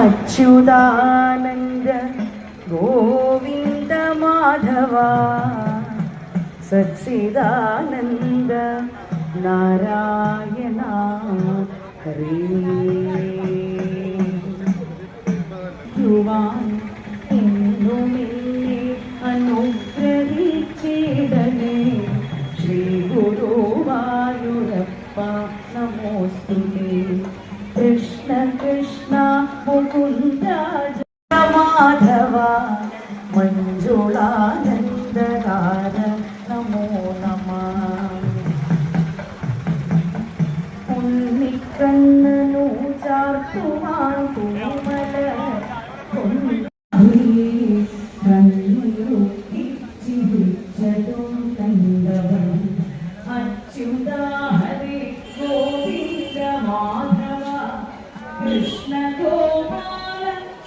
അച്യുതാനന്ദ ഗോവിന്ദ മാധവ സച്ചിദാനന്ദ നാരായണ ഹരേ. യുവാൻ എന്നുമെന്നെ അനുഗ്രഹിച്ചിടണേ ശ്രീ ഗുരുവായൂരപ്പ നമോസ്തുതേ. കൃഷ്ണ മുകുന്ദ മാധവ മഞ്ജുളാനന്ദകാര നമോ നമ. ഉണ്ണിക്കണ്ണനു ചാർത്തുമാൻ കുമല ചിരിച്ചതും കണ്ടവൻ അച്യുത ഹരി ഗോവിന്ദ മാധവ കൃഷ്ണ ഗോ